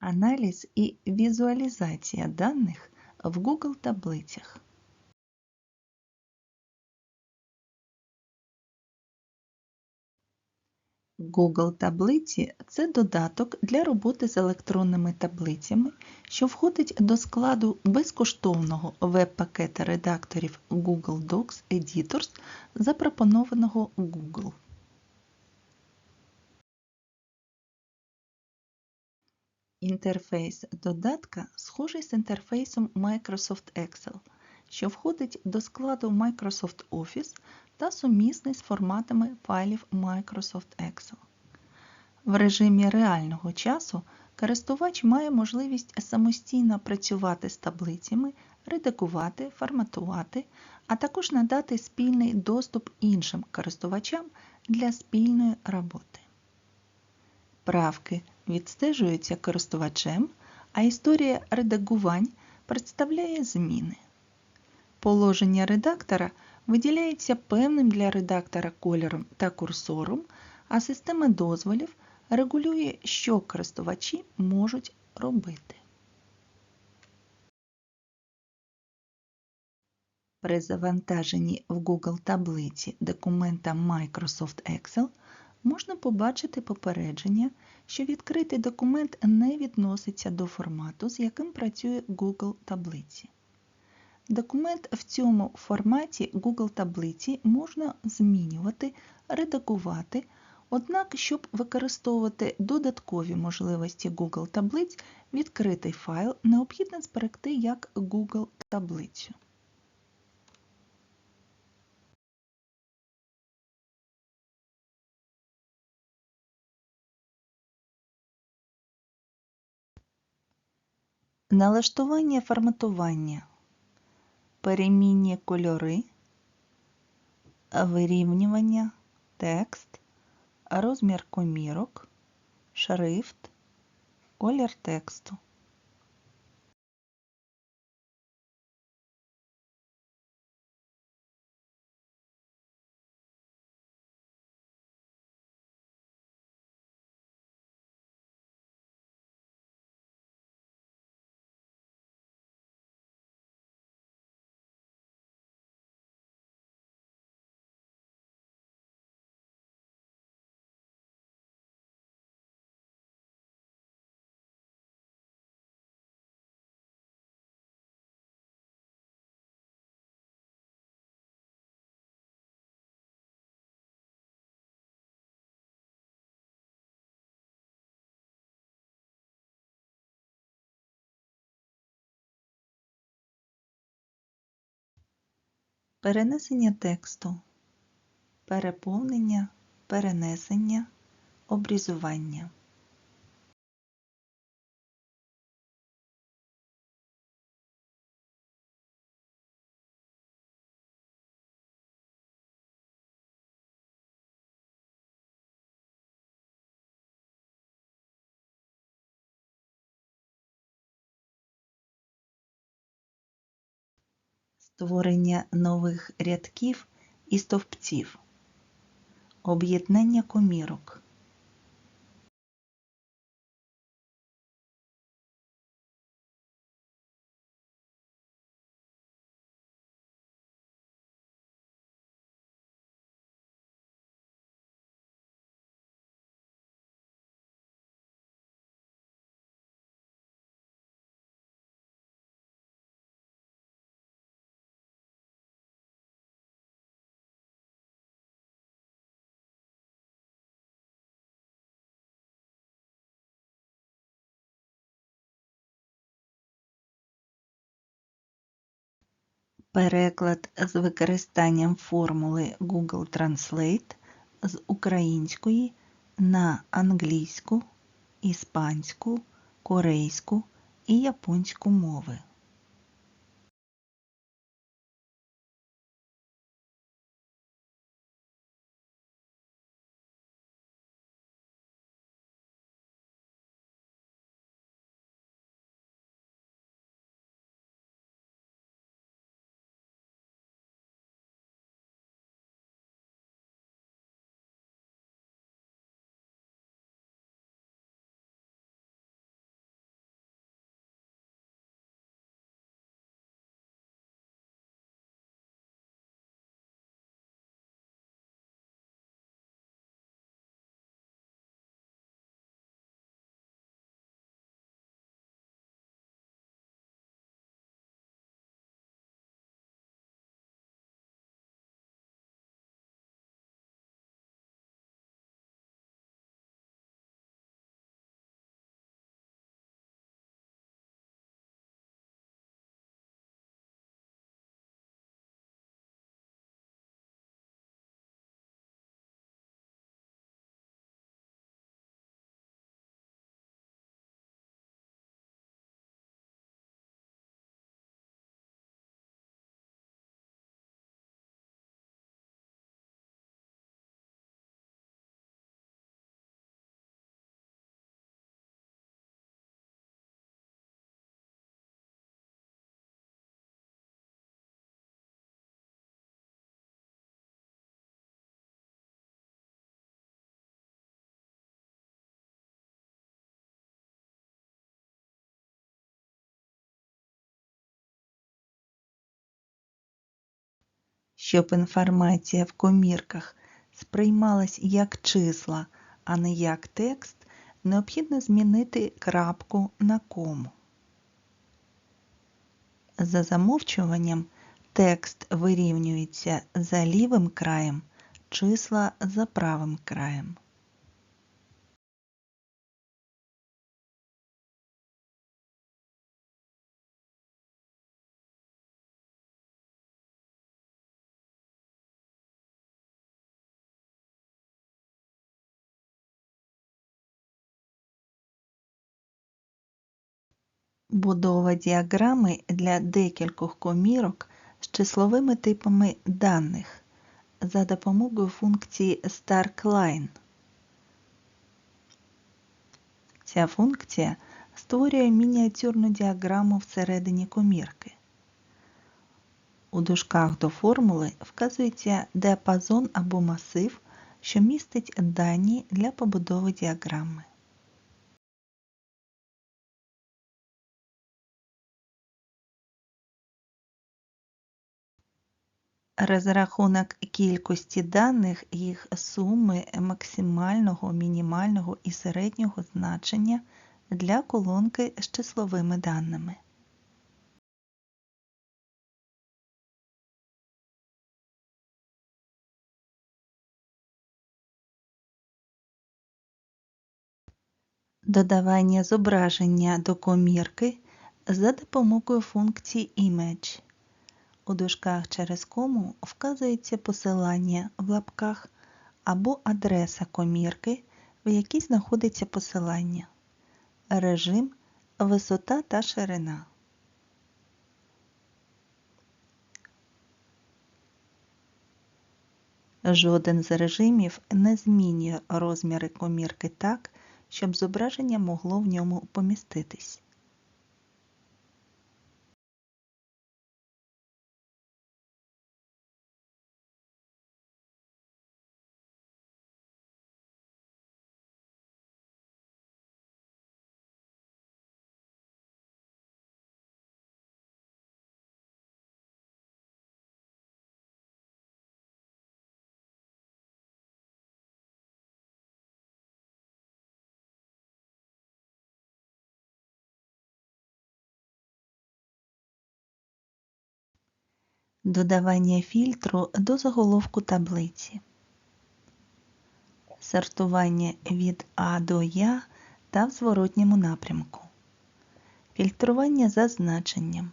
Аналіз і візуалізація даних в Google таблицях. Google таблиці це додаток для роботи з електронними таблицями, що входить до складу безкоштовного веб-пакета редакторів Google Docs Editors, запропонованого Google. Інтерфейс додатка схожий з інтерфейсом Microsoft Excel, що входить до складу Microsoft Office та сумісний з форматами файлів Microsoft Excel. В режимі реального часу користувач має можливість самостійно працювати з таблицями, редагувати, форматувати, а також надати спільний доступ іншим користувачам для спільної роботи. Правки відстежуються користувачем, а історія редагувань представляє зміни. Положення редактора виділяється певним для редактора кольором та курсором, а система дозволів регулює, що користувачі можуть робити. При завантаженні в Google таблиці документа Microsoft Excel можна побачити попередження, що відкритий документ не відноситься до формату, з яким працює Google таблиці. Документ в цьому форматі Google таблиці можна змінювати, редагувати, однак, щоб використовувати додаткові можливості Google таблиць, відкритий файл необхідно зберегти як Google таблицю. Налаштування форматування, перемінні кольори, вирівнювання, текст, розмір комірок, шрифт, колір тексту. Перенесення тексту, переповнення, перенесення, обрізування. Створення нових рядків і стовпців, об'єднання комірок. Переклад з використанням формули Google Translate з української на англійську, іспанську, корейську і японську мови. Щоб інформація в комірках сприймалась як числа, а не як текст, необхідно змінити крапку на кому. За замовчуванням текст вирівнюється за лівим краєм, числа за правим краєм. Будова діаграми для декількох комірок з числовими типами даних за допомогою функції StarkLine. Ця функція створює мініатюрну діаграму всередині комірки. У дужках до формули вказується діапазон або масив, що містить дані для побудови діаграми. Розрахунок кількості даних, їх суми максимального, мінімального і середнього значення для колонки з числовими даними. Додавання зображення до комірки за допомогою функції Image. У дужках через кому вказується посилання в лапках або адреса комірки, в якій знаходиться посилання, режим, висота та ширина. Жоден з режимів не змінює розміри комірки так, щоб зображення могло в ньому поміститись. Додавання фільтру до заголовку таблиці. Сортування від А до Я та в зворотньому напрямку. Фільтрування за значенням.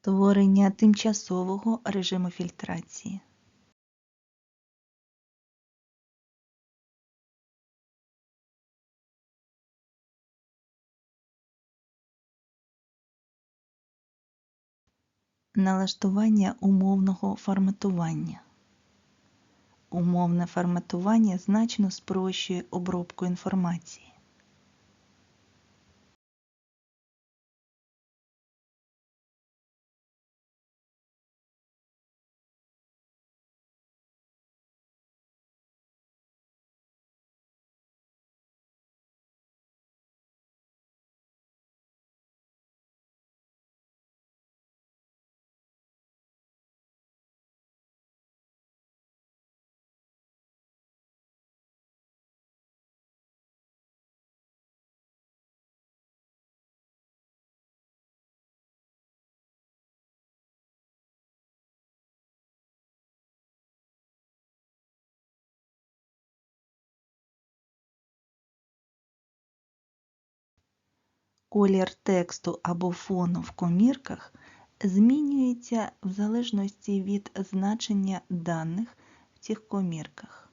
Створення тимчасового режиму фільтрації. Налаштування умовного форматування. Умовне форматування значно спрощує обробку інформації. Колір тексту або фону в комірках змінюється в залежності від значення даних в цих комірках.